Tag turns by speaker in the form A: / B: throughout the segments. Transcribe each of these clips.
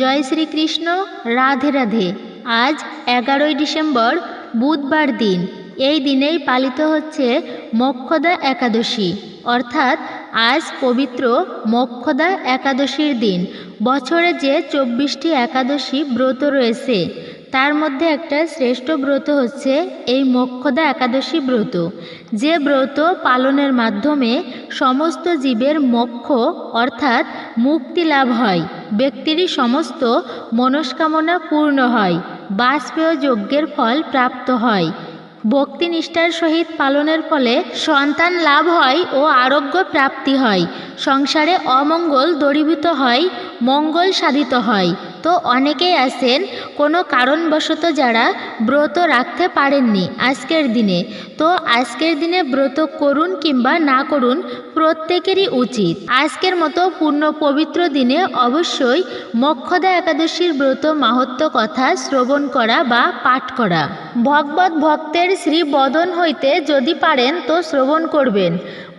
A: জয় শ্রীকৃষ্ণ রাধে রাধে আজ এগারোই ডিসেম্বর বুধবার দিন এই দিনেই পালিত হচ্ছে মক্ষদা একাদশী অর্থাৎ আজ পবিত্র মক্ষদা একাদশীর দিন বছরে যে চব্বিশটি একাদশী ব্রত রয়েছে তার মধ্যে একটা শ্রেষ্ঠ ব্রত হচ্ছে এই মোক্ষদা একাদশী ব্রত যে ব্রত পালনের মাধ্যমে সমস্ত জীবের মোক্ষ অর্থাৎ মুক্তি লাভ হয় ব্যক্তিরই সমস্ত মনস্কামনা পূর্ণ হয় বাষ্পেয় যজ্ঞের ফল প্রাপ্ত হয় ভক্তিনিষ্ঠার সহিত পালনের ফলে সন্তান লাভ হয় ও আরোগ্য প্রাপ্তি হয় সংসারে অমঙ্গল দরিভূত হয় মঙ্গল সাধিত হয় তো অনেকেই আছেন কোনো কারণবশত যারা ব্রত রাখতে পারেননি আজকের দিনে তো আজকের দিনে ব্রত করুন কিংবা না করুন প্রত্যেকেরই উচিত আজকের মতো পূর্ণ পবিত্র দিনে অবশ্যই মক্ষদা একাদশীর ব্রত মাহাত্ম কথা শ্রবণ করা বা পাঠ করা ভগবত ভক্তের শ্রী বদন হইতে যদি পারেন তো শ্রবণ করবেন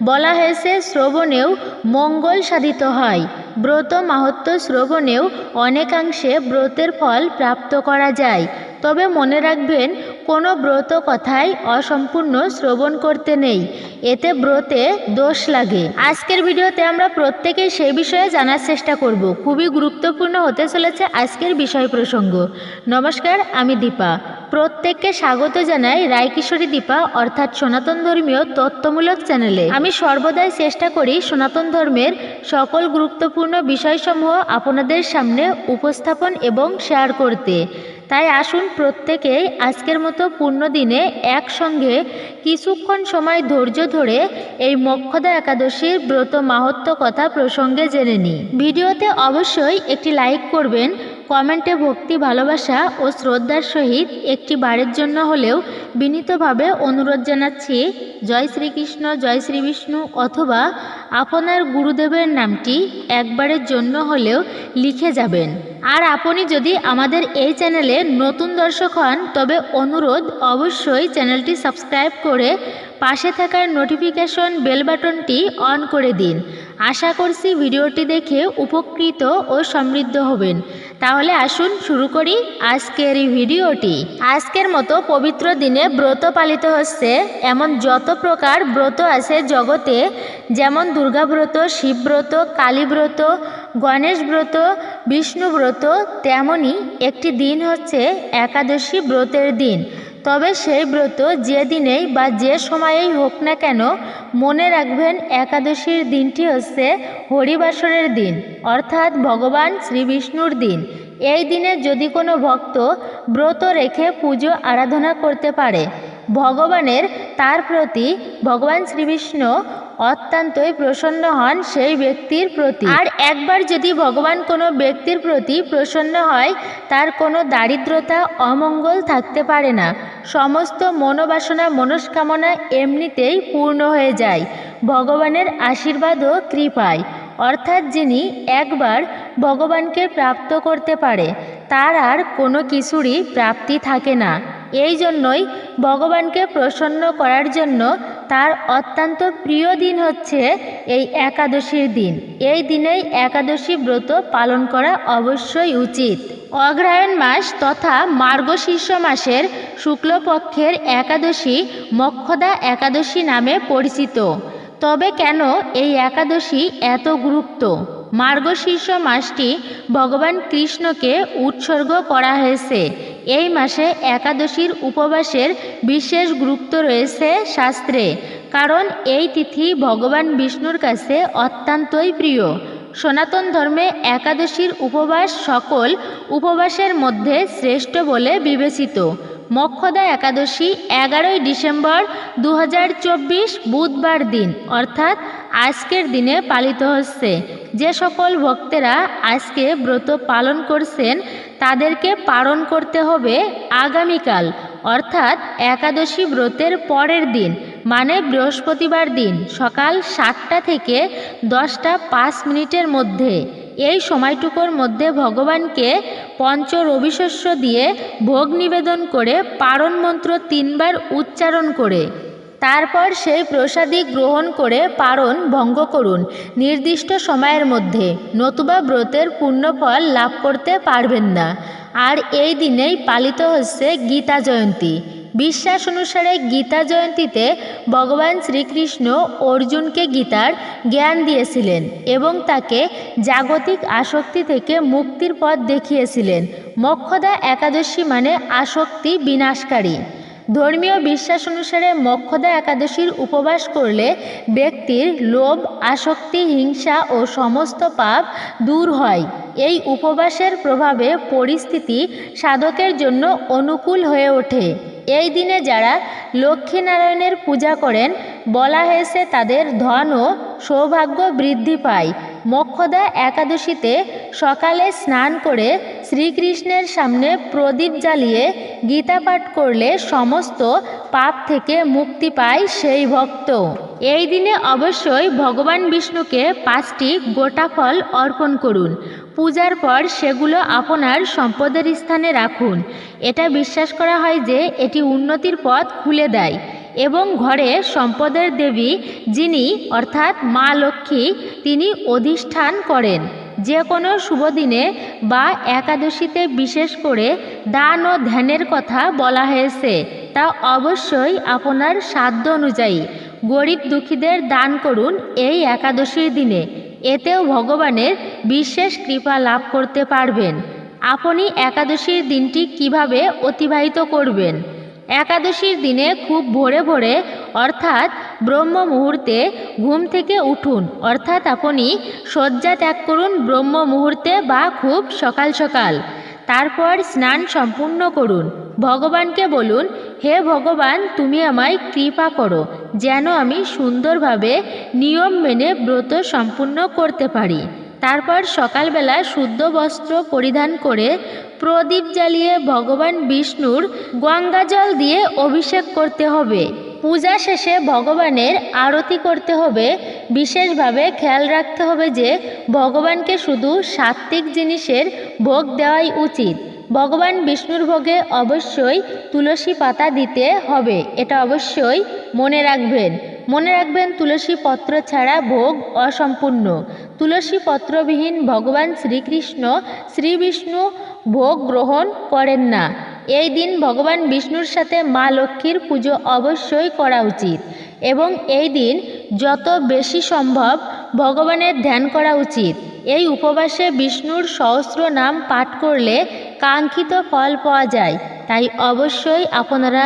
A: বলা হয়েছে শ্রবণেও মঙ্গল সাধিত হয় ব্রত মাহাত্ম শ্রবণেও অনেকাংশে ব্রতের ফল প্রাপ্ত করা যায় তবে মনে রাখবেন কোনো ব্রত কথাই অসম্পূর্ণ শ্রবণ করতে নেই এতে ব্রতে দোষ লাগে আজকের ভিডিওতে আমরা প্রত্যেকেই সেই বিষয়ে জানার চেষ্টা করব খুবই গুরুত্বপূর্ণ হতে চলেছে আজকের বিষয় প্রসঙ্গ নমস্কার আমি দীপা প্রত্যেককে স্বাগত জানাই রায়কিশোরী দীপা অর্থাৎ সনাতন ধর্মীয় তত্ত্বমূলক চ্যানেলে আমি সর্বদাই চেষ্টা করি সনাতন ধর্মের সকল গুরুত্বপূর্ণ বিষয়সমূহ আপনাদের সামনে উপস্থাপন এবং শেয়ার করতে তাই আসুন প্রত্যেকেই আজকের মতো পূর্ণ দিনে একসঙ্গে কিছুক্ষণ সময় ধৈর্য ধরে এই মক্ষদা একাদশীর ব্রত মাহাত্ম কথা প্রসঙ্গে জেনে নিই ভিডিওতে অবশ্যই একটি লাইক করবেন কমেন্টে ভক্তি ভালোবাসা ও শ্রদ্ধার সহিত একটি বাড়ির জন্য হলেও বিনীতভাবে অনুরোধ জানাচ্ছি জয় শ্রীকৃষ্ণ জয় শ্রী বিষ্ণু অথবা আপনার গুরুদেবের নামটি একবারের জন্য হলেও লিখে যাবেন আর আপনি যদি আমাদের এই চ্যানেলে নতুন দর্শক হন তবে অনুরোধ অবশ্যই চ্যানেলটি সাবস্ক্রাইব করে পাশে থাকার নোটিফিকেশন বেল বাটনটি অন করে দিন আশা করছি ভিডিওটি দেখে উপকৃত ও সমৃদ্ধ হবেন তাহলে আসুন শুরু করি আজকের এই ভিডিওটি আজকের মতো পবিত্র দিনে ব্রত পালিত হচ্ছে এমন যত প্রকার ব্রত আছে জগতে যেমন দুর্গাব্রত শিবব্রত কালীব্রত গণেশ ব্রত বিষ্ণু ব্রত তেমনই একটি দিন হচ্ছে একাদশী ব্রতের দিন তবে সেই ব্রত যে দিনেই বা যে সময়েই হোক না কেন মনে রাখবেন একাদশীর দিনটি হচ্ছে হরিবাসরের দিন অর্থাৎ ভগবান শ্রীবিষ্ণুর দিন এই দিনে যদি কোনো ভক্ত ব্রত রেখে পুজো আরাধনা করতে পারে ভগবানের তার প্রতি ভগবান শ্রীবিষ্ণু অত্যন্তই প্রসন্ন হন সেই ব্যক্তির প্রতি আর একবার যদি ভগবান কোনো ব্যক্তির প্রতি প্রসন্ন হয় তার কোনো দারিদ্রতা অমঙ্গল থাকতে পারে না সমস্ত মনোবাসনা মনস্কামনা এমনিতেই পূর্ণ হয়ে যায় ভগবানের আশীর্বাদ ও কৃপায় অর্থাৎ যিনি একবার ভগবানকে প্রাপ্ত করতে পারে তার আর কোনো কিছুরই প্রাপ্তি থাকে না এই জন্যই ভগবানকে প্রসন্ন করার জন্য তার অত্যন্ত প্রিয় দিন হচ্ছে এই একাদশীর দিন এই দিনেই একাদশী ব্রত পালন করা অবশ্যই উচিত অগ্রায়ণ মাস তথা মার্গশীর্ষ মাসের শুক্লপক্ষের একাদশী মক্ষদা একাদশী নামে পরিচিত তবে কেন এই একাদশী এত গুরুত্ব মার্গশীর্ষ মাসটি ভগবান কৃষ্ণকে উৎসর্গ করা হয়েছে এই মাসে একাদশীর উপবাসের বিশেষ গুরুত্ব রয়েছে শাস্ত্রে কারণ এই তিথি ভগবান বিষ্ণুর কাছে অত্যন্তই প্রিয় সনাতন ধর্মে একাদশীর উপবাস সকল উপবাসের মধ্যে শ্রেষ্ঠ বলে বিবেচিত মক্ষদা একাদশী এগারোই ডিসেম্বর দু হাজার চব্বিশ বুধবার দিন অর্থাৎ আজকের দিনে পালিত হচ্ছে যে সকল ভক্তেরা আজকে ব্রত পালন করছেন তাদেরকে পালন করতে হবে আগামীকাল অর্থাৎ একাদশী ব্রতের পরের দিন মানে বৃহস্পতিবার দিন সকাল সাতটা থেকে দশটা পাঁচ মিনিটের মধ্যে এই সময়টুকুর মধ্যে ভগবানকে পঞ্চ রবিশস্য দিয়ে ভোগ নিবেদন করে পারণ মন্ত্র তিনবার উচ্চারণ করে তারপর সেই প্রসাদী গ্রহণ করে পারণ ভঙ্গ করুন নির্দিষ্ট সময়ের মধ্যে নতুবা ব্রতের ফল লাভ করতে পারবেন না আর এই দিনেই পালিত হচ্ছে গীতা জয়ন্তী বিশ্বাস অনুসারে গীতা জয়ন্তীতে ভগবান শ্রীকৃষ্ণ অর্জুনকে গীতার জ্ঞান দিয়েছিলেন এবং তাকে জাগতিক আসক্তি থেকে মুক্তির পথ দেখিয়েছিলেন মক্ষদা একাদশী মানে আসক্তি বিনাশকারী ধর্মীয় বিশ্বাস অনুসারে মক্ষদা একাদশীর উপবাস করলে ব্যক্তির লোভ আসক্তি হিংসা ও সমস্ত পাপ দূর হয় এই উপবাসের প্রভাবে পরিস্থিতি সাধকের জন্য অনুকূল হয়ে ওঠে এই দিনে যারা লক্ষ্মীনারায়ণের পূজা করেন বলা হয়েছে তাদের ধন ও সৌভাগ্য বৃদ্ধি পায় মক্ষদা একাদশীতে সকালে স্নান করে শ্রীকৃষ্ণের সামনে প্রদীপ জ্বালিয়ে গীতা পাঠ করলে সমস্ত পাপ থেকে মুক্তি পায় সেই ভক্ত এই দিনে অবশ্যই ভগবান বিষ্ণুকে পাঁচটি গোটা ফল অর্পণ করুন পূজার পর সেগুলো আপনার সম্পদের স্থানে রাখুন এটা বিশ্বাস করা হয় যে এটি উন্নতির পথ খুলে দেয় এবং ঘরে সম্পদের দেবী যিনি অর্থাৎ মা লক্ষ্মী তিনি অধিষ্ঠান করেন যে কোনো শুভদিনে বা একাদশীতে বিশেষ করে দান ও ধ্যানের কথা বলা হয়েছে তা অবশ্যই আপনার সাধ্য অনুযায়ী গরিব দুঃখীদের দান করুন এই একাদশীর দিনে এতেও ভগবানের বিশেষ কৃপা লাভ করতে পারবেন আপনি একাদশীর দিনটি কিভাবে অতিবাহিত করবেন একাদশীর দিনে খুব ভোরে ভোরে অর্থাৎ ব্রহ্ম মুহূর্তে ঘুম থেকে উঠুন অর্থাৎ আপনি শয্যা ত্যাগ করুন ব্রহ্ম মুহূর্তে বা খুব সকাল সকাল তারপর স্নান সম্পূর্ণ করুন ভগবানকে বলুন হে ভগবান তুমি আমায় কৃপা করো যেন আমি সুন্দরভাবে নিয়ম মেনে ব্রত সম্পূর্ণ করতে পারি তারপর সকালবেলা শুদ্ধ বস্ত্র পরিধান করে প্রদীপ জ্বালিয়ে ভগবান বিষ্ণুর গঙ্গাজল দিয়ে অভিষেক করতে হবে পূজা শেষে ভগবানের আরতি করতে হবে বিশেষভাবে খেয়াল রাখতে হবে যে ভগবানকে শুধু সাত্ত্বিক জিনিসের ভোগ দেওয়াই উচিত ভগবান বিষ্ণুর ভোগে অবশ্যই তুলসী পাতা দিতে হবে এটা অবশ্যই মনে রাখবেন মনে রাখবেন তুলসী পত্র ছাড়া ভোগ অসম্পূর্ণ তুলসী পত্রবিহীন ভগবান শ্রীকৃষ্ণ শ্রীবিষ্ণু ভোগ গ্রহণ করেন না এই দিন ভগবান বিষ্ণুর সাথে মা লক্ষ্মীর পুজো অবশ্যই করা উচিত এবং এই দিন যত বেশি সম্ভব ভগবানের ধ্যান করা উচিত এই উপবাসে বিষ্ণুর সহস্র নাম পাঠ করলে কাঙ্ক্ষিত ফল পাওয়া যায় তাই অবশ্যই আপনারা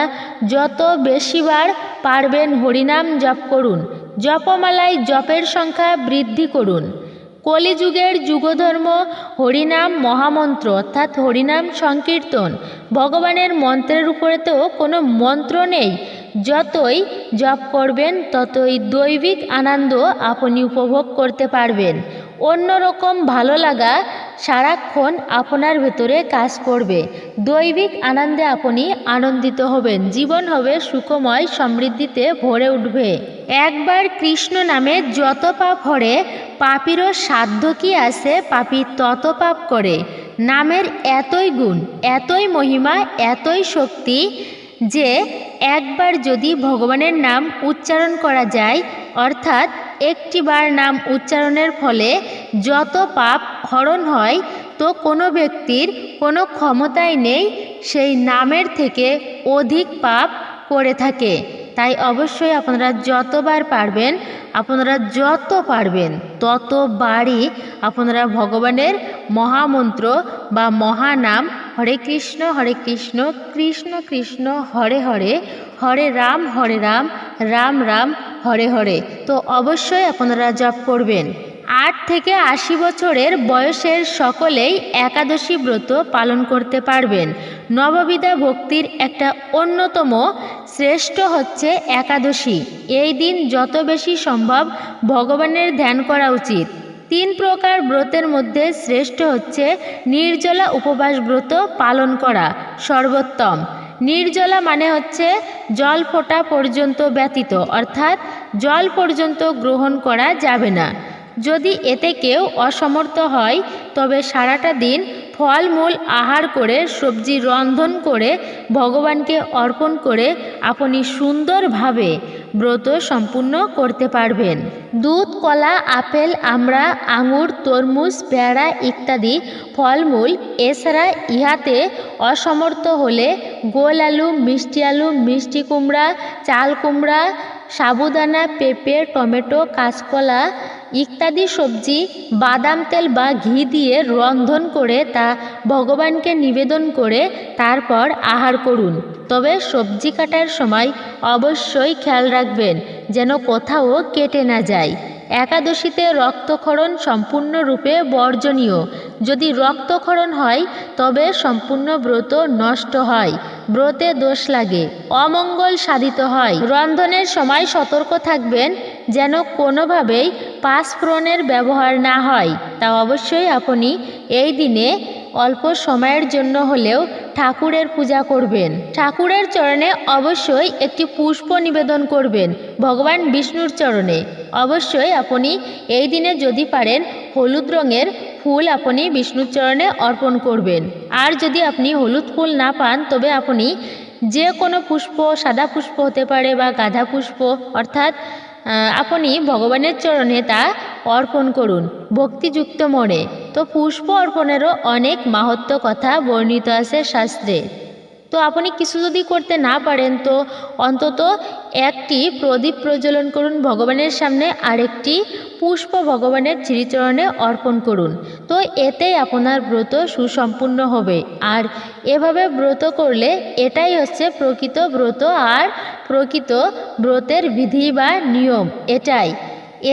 A: যত বেশিবার পারবেন হরিনাম জপ করুন জপমালায় জপের সংখ্যা বৃদ্ধি করুন কলিযুগের যুগধর্ম হরিনাম মহামন্ত্র অর্থাৎ হরিনাম সংকীর্তন ভগবানের মন্ত্রের উপরে তো কোনো মন্ত্র নেই যতই জপ করবেন ততই দৈবিক আনন্দ আপনি উপভোগ করতে পারবেন অন্যরকম ভালো লাগা সারাক্ষণ আপনার ভেতরে কাজ করবে দৈবিক আনন্দে আপনি আনন্দিত হবেন জীবন হবে সুখময় সমৃদ্ধিতে ভরে উঠবে একবার কৃষ্ণ নামে যত পাপ হরে পাপিরও সাধ্য কি আছে পাপি তত পাপ করে নামের এতই গুণ এতই মহিমা এতই শক্তি যে একবার যদি ভগবানের নাম উচ্চারণ করা যায় অর্থাৎ একটিবার নাম উচ্চারণের ফলে যত পাপ হরণ হয় তো কোনো ব্যক্তির কোনো ক্ষমতাই নেই সেই নামের থেকে অধিক পাপ করে থাকে তাই অবশ্যই আপনারা যতবার পারবেন আপনারা যত পারবেন ততবারই আপনারা ভগবানের মহামন্ত্র বা মহানাম হরে কৃষ্ণ হরে কৃষ্ণ কৃষ্ণ কৃষ্ণ হরে হরে হরে রাম হরে রাম রাম রাম হরে হরে তো অবশ্যই আপনারা জপ করবেন আট থেকে আশি বছরের বয়সের সকলেই একাদশী ব্রত পালন করতে পারবেন নববিদা ভক্তির একটা অন্যতম শ্রেষ্ঠ হচ্ছে একাদশী এই দিন যত বেশি সম্ভব ভগবানের ধ্যান করা উচিত তিন প্রকার ব্রতের মধ্যে শ্রেষ্ঠ হচ্ছে নির্জলা উপবাস ব্রত পালন করা সর্বোত্তম নির্জলা মানে হচ্ছে জল ফোটা পর্যন্ত ব্যতীত অর্থাৎ জল পর্যন্ত গ্রহণ করা যাবে না যদি এতে কেউ অসমর্থ হয় তবে সারাটা দিন ফলমূল আহার করে সবজি রন্ধন করে ভগবানকে অর্পণ করে আপনি সুন্দরভাবে ব্রত সম্পূর্ণ করতে পারবেন দুধ কলা আপেল আমরা আঙুর তরমুজ পেয়ারা ইত্যাদি ফলমূল এছাড়া ইহাতে অসমর্থ হলে গোল আলু মিষ্টি আলু মিষ্টি কুমড়া চাল কুমড়া সাবুদানা পেঁপে টমেটো কাঁচকলা ইত্যাদি সবজি বাদাম তেল বা ঘি দিয়ে রন্ধন করে তা ভগবানকে নিবেদন করে তারপর আহার করুন তবে সবজি কাটার সময় অবশ্যই খেয়াল রাখবেন যেন কোথাও কেটে না যায় একাদশীতে রক্তক্ষরণ সম্পূর্ণরূপে বর্জনীয় যদি রক্তক্ষরণ হয় তবে সম্পূর্ণ ব্রত নষ্ট হয় ব্রতে দোষ লাগে অমঙ্গল সাধিত হয় রন্ধনের সময় সতর্ক থাকবেন যেন কোনোভাবেই পাঁচফোড়নের ব্যবহার না হয় তা অবশ্যই আপনি এই দিনে অল্প সময়ের জন্য হলেও ঠাকুরের পূজা করবেন ঠাকুরের চরণে অবশ্যই একটি পুষ্প নিবেদন করবেন ভগবান বিষ্ণুর চরণে অবশ্যই আপনি এই দিনে যদি পারেন হলুদ রঙের ফুল আপনি বিষ্ণুর চরণে অর্পণ করবেন আর যদি আপনি হলুদ ফুল না পান তবে আপনি যে কোনো পুষ্প সাদা পুষ্প হতে পারে বা গাঁধা পুষ্প অর্থাৎ আপনি ভগবানের চরণে তা অর্পণ করুন ভক্তিযুক্ত মনে তো পুষ্প অর্পণেরও অনেক মাহাত্ম কথা বর্ণিত আছে শাস্ত্রে তো আপনি কিছু যদি করতে না পারেন তো অন্তত একটি প্রদীপ প্রজ্বলন করুন ভগবানের সামনে আরেকটি পুষ্প ভগবানের চিরিচরণে অর্পণ করুন তো এতেই আপনার ব্রত সুসম্পূর্ণ হবে আর এভাবে ব্রত করলে এটাই হচ্ছে প্রকৃত ব্রত আর প্রকৃত ব্রতের বিধি বা নিয়ম এটাই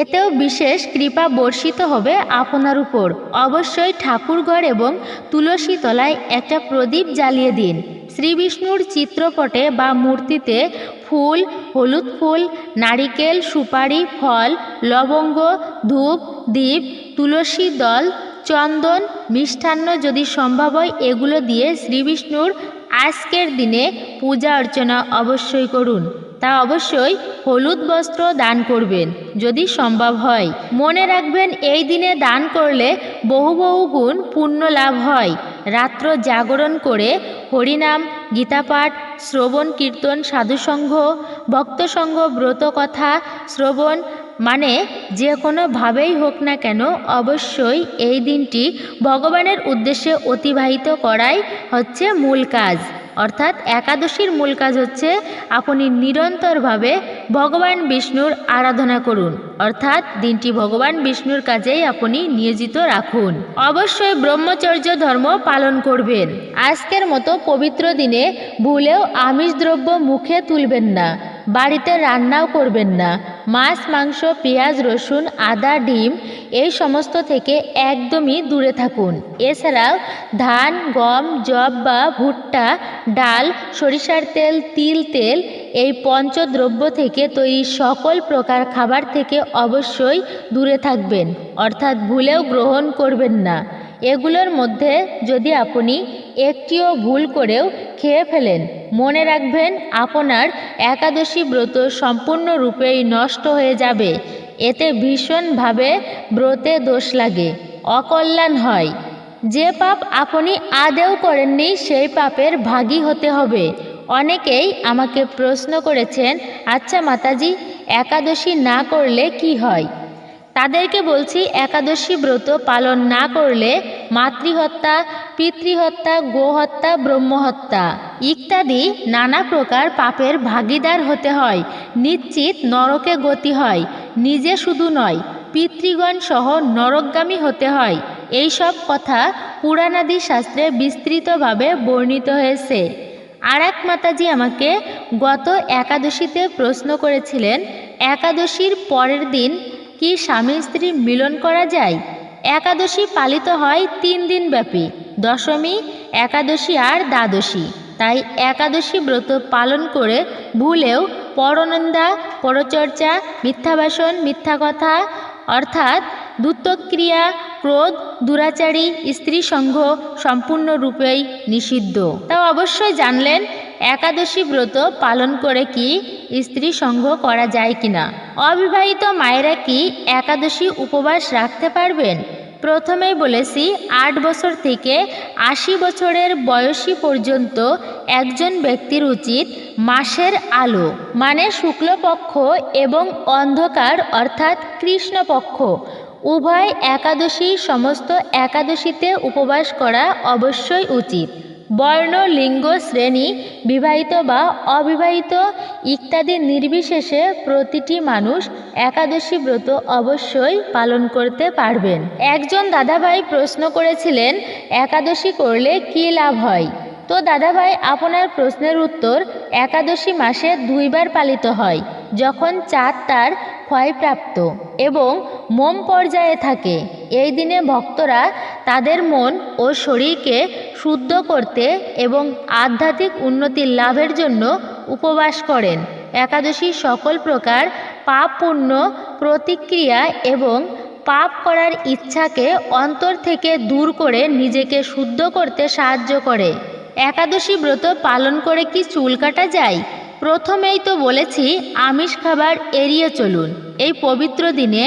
A: এতেও বিশেষ কৃপা বর্ষিত হবে আপনার উপর অবশ্যই ঠাকুরঘর এবং তুলসী তলায় একটা প্রদীপ জ্বালিয়ে দিন শ্রীবিষ্ণুর চিত্রপটে বা মূর্তিতে ফুল হলুদ ফুল নারিকেল সুপারি ফল লবঙ্গ ধূপ দ্বীপ তুলসী দল চন্দন মিষ্টান্ন যদি সম্ভব হয় এগুলো দিয়ে শ্রীবিষ্ণুর আজকের দিনে পূজা অর্চনা অবশ্যই করুন তা অবশ্যই হলুদ বস্ত্র দান করবেন যদি সম্ভব হয় মনে রাখবেন এই দিনে দান করলে বহু বহু গুণ পুণ্য লাভ হয় রাত্র জাগরণ করে হরিনাম গীতাপাঠ শ্রবণ কীর্তন সাধুসংঘ ভক্তসংঘ ব্রতকথা শ্রবণ মানে যে কোনোভাবেই হোক না কেন অবশ্যই এই দিনটি ভগবানের উদ্দেশ্যে অতিবাহিত করাই হচ্ছে মূল কাজ অর্থাৎ একাদশীর মূল কাজ হচ্ছে আপনি নিরন্তরভাবে ভগবান বিষ্ণুর আরাধনা করুন অর্থাৎ দিনটি ভগবান বিষ্ণুর কাজেই আপনি নিয়োজিত রাখুন অবশ্যই ব্রহ্মচর্য ধর্ম পালন করবেন আজকের মতো পবিত্র দিনে ভুলেও আমিষ দ্রব্য মুখে তুলবেন না বাড়িতে রান্নাও করবেন না মাছ মাংস পেঁয়াজ রসুন আদা ডিম এই সমস্ত থেকে একদমই দূরে থাকুন এছাড়াও ধান গম জব বা ভুট্টা ডাল সরিষার তেল তিল তেল এই পঞ্চদ্রব্য থেকে তৈরি সকল প্রকার খাবার থেকে অবশ্যই দূরে থাকবেন অর্থাৎ ভুলেও গ্রহণ করবেন না এগুলোর মধ্যে যদি আপনি একটিও ভুল করেও খেয়ে ফেলেন মনে রাখবেন আপনার একাদশী ব্রত সম্পূর্ণরূপেই নষ্ট হয়ে যাবে এতে ভীষণভাবে ব্রতে দোষ লাগে অকল্যাণ হয় যে পাপ আপনি আদেও করেননি সেই পাপের ভাগী হতে হবে অনেকেই আমাকে প্রশ্ন করেছেন আচ্ছা মাতাজি একাদশী না করলে কি হয় তাদেরকে বলছি একাদশী ব্রত পালন না করলে মাতৃহত্যা পিতৃহত্যা গোহত্যা ব্রহ্মহত্যা ইত্যাদি নানা প্রকার পাপের ভাগিদার হতে হয় নিশ্চিত নরকে গতি হয় নিজে শুধু নয় পিতৃগণ সহ নরকগামী হতে হয় এইসব কথা পুরাণাদি শাস্ত্রে বিস্তৃতভাবে বর্ণিত হয়েছে আর এক মাতাজি আমাকে গত একাদশীতে প্রশ্ন করেছিলেন একাদশীর পরের দিন কি স্বামী স্ত্রী মিলন করা যায় একাদশী পালিত হয় তিন দিন ব্যাপী দশমী একাদশী আর দ্বাদশী তাই একাদশী ব্রত পালন করে ভুলেও পরনন্দা পরচর্চা মিথ্যাবাসন মিথ্যা কথা অর্থাৎ দুত্তক্রিয়া ক্রোধ দুরাচারী স্ত্রী সংঘ সম্পূর্ণরূপেই নিষিদ্ধ তাও অবশ্যই জানলেন একাদশী ব্রত পালন করে কি স্ত্রী সঙ্গ করা যায় কিনা অবিবাহিত মায়েরা কি একাদশী উপবাস রাখতে পারবেন প্রথমেই বলেছি আট বছর থেকে আশি বছরের বয়সী পর্যন্ত একজন ব্যক্তির উচিত মাসের আলো মানে শুক্লপক্ষ এবং অন্ধকার অর্থাৎ কৃষ্ণপক্ষ উভয় একাদশী সমস্ত একাদশীতে উপবাস করা অবশ্যই উচিত বর্ণ লিঙ্গ শ্রেণী বিবাহিত বা অবিবাহিত ইত্যাদি নির্বিশেষে প্রতিটি মানুষ একাদশী ব্রত অবশ্যই পালন করতে পারবেন একজন দাদাভাই প্রশ্ন করেছিলেন একাদশী করলে কী লাভ হয় তো দাদাভাই আপনার প্রশ্নের উত্তর একাদশী মাসে দুইবার পালিত হয় যখন চাঁদ তার ক্ষয়প্রাপ্ত এবং মোম পর্যায়ে থাকে এই দিনে ভক্তরা তাদের মন ও শরীরকে শুদ্ধ করতে এবং আধ্যাত্মিক উন্নতি লাভের জন্য উপবাস করেন একাদশী সকল প্রকার পাপ প্রতিক্রিয়া এবং পাপ করার ইচ্ছাকে অন্তর থেকে দূর করে নিজেকে শুদ্ধ করতে সাহায্য করে একাদশী ব্রত পালন করে কি চুল কাটা যায় প্রথমেই তো বলেছি আমিষ খাবার এড়িয়ে চলুন এই পবিত্র দিনে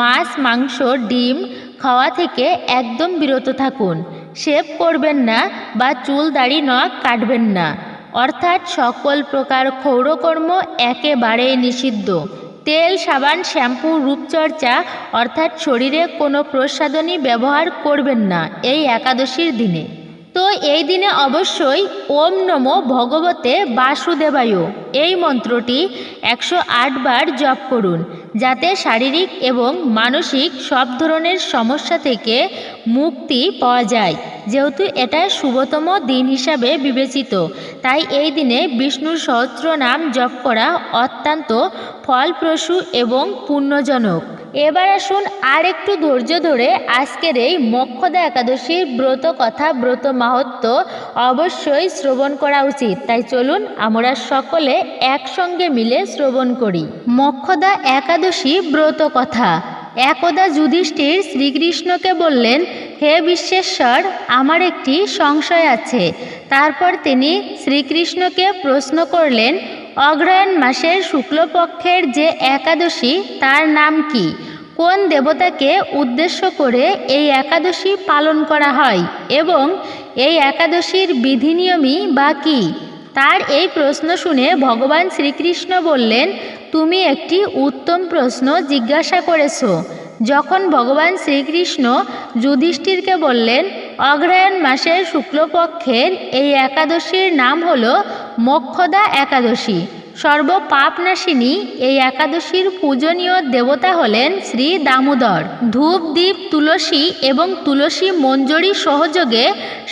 A: মাছ মাংস ডিম খাওয়া থেকে একদম বিরত থাকুন শেভ করবেন না বা চুল দাড়ি নখ কাটবেন না অর্থাৎ সকল প্রকার ক্ষৌরকর্ম একেবারেই নিষিদ্ধ তেল সাবান শ্যাম্পু রূপচর্চা অর্থাৎ শরীরে কোনো প্রসাধনী ব্যবহার করবেন না এই একাদশীর দিনে তো এই দিনে অবশ্যই ওম নম ভগবতে বাসুদেবায়ু এই মন্ত্রটি একশো বার জপ করুন যাতে শারীরিক এবং মানসিক সব ধরনের সমস্যা থেকে মুক্তি পাওয়া যায় যেহেতু এটা শুভতম দিন হিসাবে বিবেচিত তাই এই দিনে বিষ্ণুর সহস্র নাম জপ করা অত্যন্ত ফলপ্রসূ এবং পুণ্যজনক এবার আসুন আর একটু ধৈর্য ধরে আজকের এই মক্ষদা একাদশীর ব্রত কথা ব্রত মাহাত্ম অবশ্যই শ্রবণ করা উচিত তাই চলুন আমরা সকলে একসঙ্গে মিলে শ্রবণ করি মক্ষদা একাদশী ব্রত কথা একদা যুধিষ্ঠির শ্রীকৃষ্ণকে বললেন হে বিশ্বেশ্বর আমার একটি সংশয় আছে তারপর তিনি শ্রীকৃষ্ণকে প্রশ্ন করলেন অগ্রহায়ণ মাসের শুক্লপক্ষের যে একাদশী তার নাম কি কোন দেবতাকে উদ্দেশ্য করে এই একাদশী পালন করা হয় এবং এই একাদশীর বিধিনিয়মই বা কী তার এই প্রশ্ন শুনে ভগবান শ্রীকৃষ্ণ বললেন তুমি একটি উত্তম প্রশ্ন জিজ্ঞাসা করেছ যখন ভগবান শ্রীকৃষ্ণ যুধিষ্ঠিরকে বললেন অগ্রায়ণ মাসের শুক্লপক্ষের এই একাদশীর নাম হল মক্ষদা একাদশী সর্বপাপনাশিনী এই একাদশীর পূজনীয় দেবতা হলেন শ্রী দামোদর ধূপ দ্বীপ তুলসী এবং তুলসী মঞ্জরি সহযোগে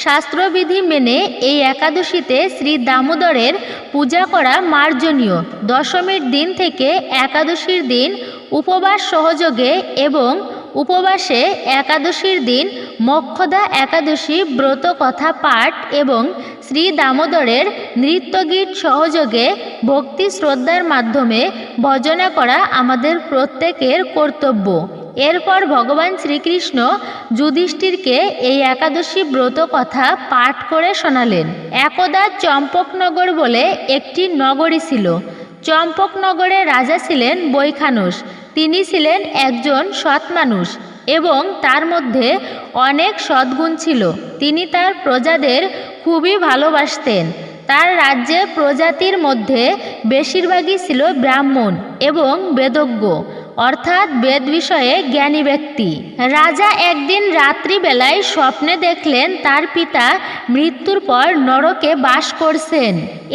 A: শাস্ত্রবিধি মেনে এই একাদশীতে শ্রী দামোদরের পূজা করা মার্জনীয় দশমীর দিন থেকে একাদশীর দিন উপবাস সহযোগে এবং উপবাসে একাদশীর দিন মক্ষদা একাদশী ব্রত কথা পাঠ এবং শ্রী দামোদরের নৃত্যগীত সহযোগে ভক্তি শ্রদ্ধার মাধ্যমে ভজনা করা আমাদের প্রত্যেকের কর্তব্য এরপর ভগবান শ্রীকৃষ্ণ যুধিষ্ঠিরকে এই একাদশী ব্রত কথা পাঠ করে শোনালেন একদা চম্পকনগর বলে একটি নগরী ছিল চম্পকনগরের রাজা ছিলেন বৈখানুষ তিনি ছিলেন একজন সৎ মানুষ এবং তার মধ্যে অনেক সদ্গুণ ছিল তিনি তার প্রজাদের খুবই ভালোবাসতেন তার রাজ্যে প্রজাতির মধ্যে বেশিরভাগই ছিল ব্রাহ্মণ এবং বেদজ্ঞ অর্থাৎ বেদ বিষয়ে জ্ঞানী ব্যক্তি রাজা একদিন রাত্রিবেলায় স্বপ্নে দেখলেন তার পিতা মৃত্যুর পর নরকে বাস করছেন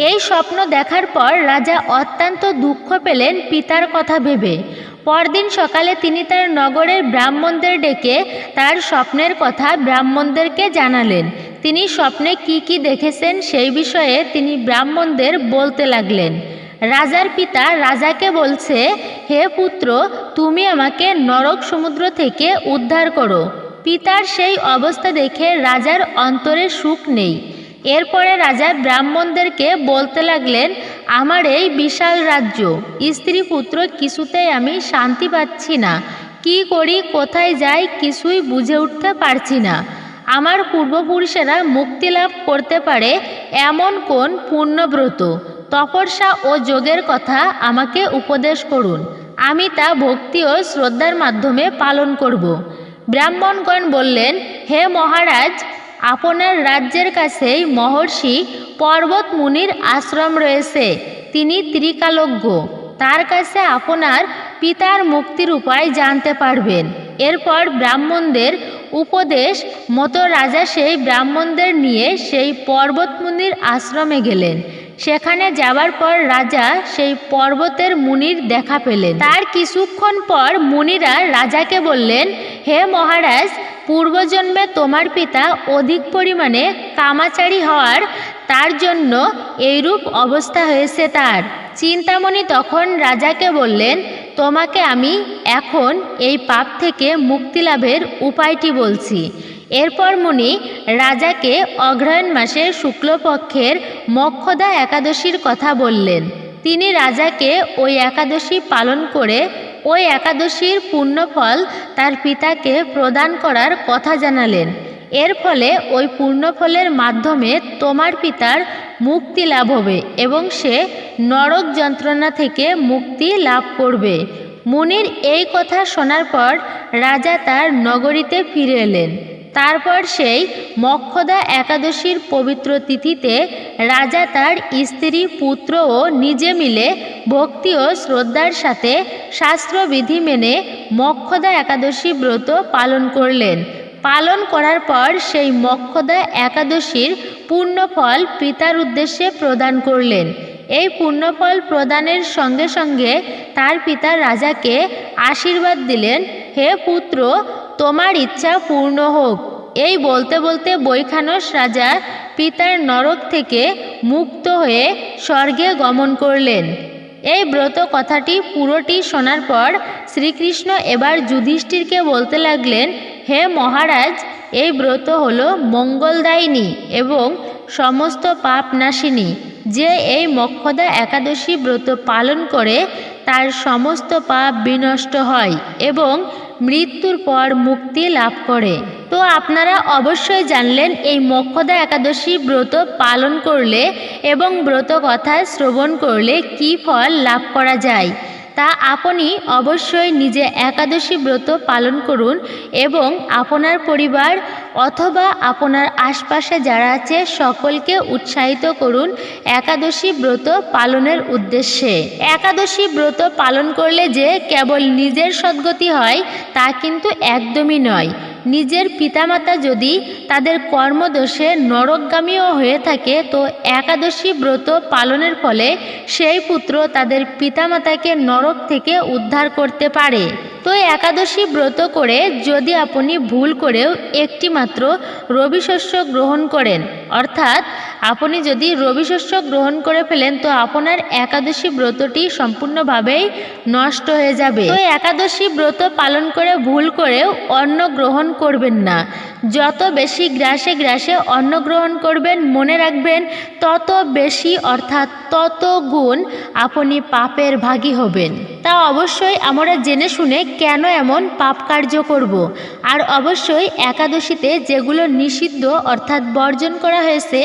A: এই স্বপ্ন দেখার পর রাজা অত্যন্ত দুঃখ পেলেন পিতার কথা ভেবে পরদিন সকালে তিনি তার নগরের ব্রাহ্মণদের ডেকে তার স্বপ্নের কথা ব্রাহ্মণদেরকে জানালেন তিনি স্বপ্নে কি কি দেখেছেন সেই বিষয়ে তিনি ব্রাহ্মণদের বলতে লাগলেন রাজার পিতা রাজাকে বলছে হে পুত্র তুমি আমাকে নরক সমুদ্র থেকে উদ্ধার করো পিতার সেই অবস্থা দেখে রাজার অন্তরে সুখ নেই এরপরে রাজা ব্রাহ্মণদেরকে বলতে লাগলেন আমার এই বিশাল রাজ্য স্ত্রী পুত্র কিছুতেই আমি শান্তি পাচ্ছি না কি করি কোথায় যাই কিছুই বুঝে উঠতে পারছি না আমার পূর্বপুরুষেরা মুক্তি লাভ করতে পারে এমন কোন পূর্ণব্রত তপস্যা ও যোগের কথা আমাকে উপদেশ করুন আমি তা ভক্তি ও শ্রদ্ধার মাধ্যমে পালন করব ব্রাহ্মণগণ বললেন হে মহারাজ আপনার রাজ্যের কাছেই মহর্ষি পর্বত মুনির আশ্রম রয়েছে তিনি ত্রিকালজ্ঞ তার কাছে আপনার পিতার মুক্তির উপায় জানতে পারবেন এরপর ব্রাহ্মণদের উপদেশ মতো রাজা সেই ব্রাহ্মণদের নিয়ে সেই পর্বতমুনির আশ্রমে গেলেন সেখানে যাবার পর রাজা সেই পর্বতের মুনির দেখা পেলেন তার কিছুক্ষণ পর মুনিরা রাজাকে বললেন হে মহারাজ পূর্বজন্মে তোমার পিতা অধিক পরিমাণে কামাচারী হওয়ার তার জন্য এইরূপ অবস্থা হয়েছে তার চিন্তামণি তখন রাজাকে বললেন তোমাকে আমি এখন এই পাপ থেকে মুক্তি লাভের উপায়টি বলছি এরপর মুনি রাজাকে অগ্রহায়ণ মাসে শুক্লপক্ষের মক্ষদা একাদশীর কথা বললেন তিনি রাজাকে ওই একাদশী পালন করে ওই একাদশীর পূর্ণফল তার পিতাকে প্রদান করার কথা জানালেন এর ফলে ওই পূর্ণফলের মাধ্যমে তোমার পিতার মুক্তি লাভ হবে এবং সে নরক যন্ত্রণা থেকে মুক্তি লাভ করবে মুনির এই কথা শোনার পর রাজা তার নগরীতে ফিরে এলেন তারপর সেই মক্ষদা একাদশীর পবিত্র তিথিতে রাজা তার স্ত্রী পুত্র ও নিজে মিলে ভক্তি ও শ্রদ্ধার সাথে শাস্ত্রবিধি মেনে মক্ষদা একাদশী ব্রত পালন করলেন পালন করার পর সেই মক্ষদা একাদশীর পূর্ণফল পিতার উদ্দেশ্যে প্রদান করলেন এই পুণ্যফল প্রদানের সঙ্গে সঙ্গে তার পিতা রাজাকে আশীর্বাদ দিলেন হে পুত্র তোমার ইচ্ছা পূর্ণ হোক এই বলতে বলতে বৈখানস রাজা পিতার নরক থেকে মুক্ত হয়ে স্বর্গে গমন করলেন এই ব্রত কথাটি পুরোটি শোনার পর শ্রীকৃষ্ণ এবার যুধিষ্ঠিরকে বলতে লাগলেন হে মহারাজ এই ব্রত হল মঙ্গলদায়িনী এবং সমস্ত পাপ নাশিনী যে এই মক্ষদা একাদশী ব্রত পালন করে তার সমস্ত পাপ বিনষ্ট হয় এবং মৃত্যুর পর মুক্তি লাভ করে তো আপনারা অবশ্যই জানলেন এই মক্ষদা একাদশী ব্রত পালন করলে এবং ব্রত কথা শ্রবণ করলে কি ফল লাভ করা যায় তা আপনি অবশ্যই নিজে একাদশী ব্রত পালন করুন এবং আপনার পরিবার অথবা আপনার আশপাশে যারা আছে সকলকে উৎসাহিত করুন একাদশী ব্রত পালনের উদ্দেশ্যে একাদশী ব্রত পালন করলে যে কেবল নিজের সদ্গতি হয় তা কিন্তু একদমই নয় নিজের পিতামাতা যদি তাদের কর্মদোষে নরকগামীও হয়ে থাকে তো একাদশী ব্রত পালনের ফলে সেই পুত্র তাদের পিতামাতাকে নরক থেকে উদ্ধার করতে পারে তো একাদশী ব্রত করে যদি আপনি ভুল করেও একটি মাত্র রবি শস্য গ্রহণ করেন অর্থাৎ আপনি যদি রবি শস্য গ্রহণ করে ফেলেন তো আপনার একাদশী ব্রতটি সম্পূর্ণভাবেই নষ্ট হয়ে যাবে তো একাদশী ব্রত পালন করে ভুল করেও অন্ন গ্রহণ করবেন না যত বেশি গ্রাসে গ্রাসে অন্ন গ্রহণ করবেন মনে রাখবেন তত বেশি অর্থাৎ তত গুণ আপনি পাপের ভাগী হবেন তা অবশ্যই আমরা জেনে শুনে কেন এমন পাপ কার্য করব আর অবশ্যই একাদশীতে যেগুলো নিষিদ্ধ অর্থাৎ বর্জন করা হয়েছে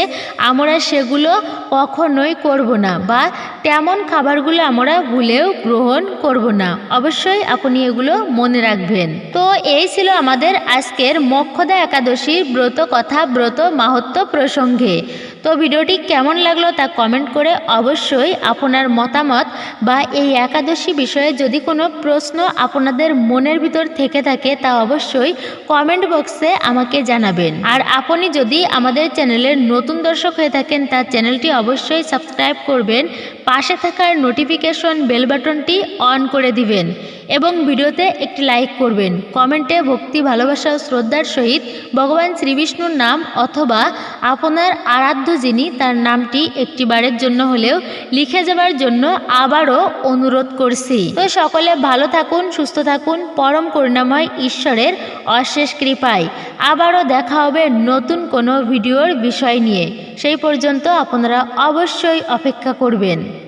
A: আমরা সেগুলো কখনোই করব না বা তেমন খাবারগুলো আমরা ভুলেও গ্রহণ করব না অবশ্যই আপনি এগুলো মনে রাখবেন তো এই ছিল আমাদের আজকের মক্ষদা একাদশীর ব্রত কথা ব্রত মাহাত্ম প্রসঙ্গে তো ভিডিওটি কেমন লাগলো তা কমেন্ট করে অবশ্যই আপনার মতামত বা এই একাদশী বিষয় বিষয়ে যদি কোনো প্রশ্ন আপনাদের মনের ভিতর থেকে থাকে তা অবশ্যই কমেন্ট বক্সে আমাকে জানাবেন আর আপনি যদি আমাদের চ্যানেলের নতুন দর্শক হয়ে থাকেন তা চ্যানেলটি অবশ্যই সাবস্ক্রাইব করবেন পাশে থাকার নোটিফিকেশন বেল বাটনটি অন করে দিবেন এবং ভিডিওতে একটি লাইক করবেন কমেন্টে ভক্তি ভালোবাসা ও শ্রদ্ধার সহিত ভগবান শ্রীবিষ্ণুর নাম অথবা আপনার আরাধ্য যিনি তার নামটি একটি বারের জন্য হলেও লিখে যাবার জন্য আবারও অনুরোধ করছি দিচ্ছি তো সকলে ভালো থাকুন সুস্থ থাকুন পরম করুণাময় ঈশ্বরের অশেষ কৃপায় আবারও দেখা হবে নতুন কোনো ভিডিওর বিষয় নিয়ে সেই পর্যন্ত আপনারা অবশ্যই অপেক্ষা করবেন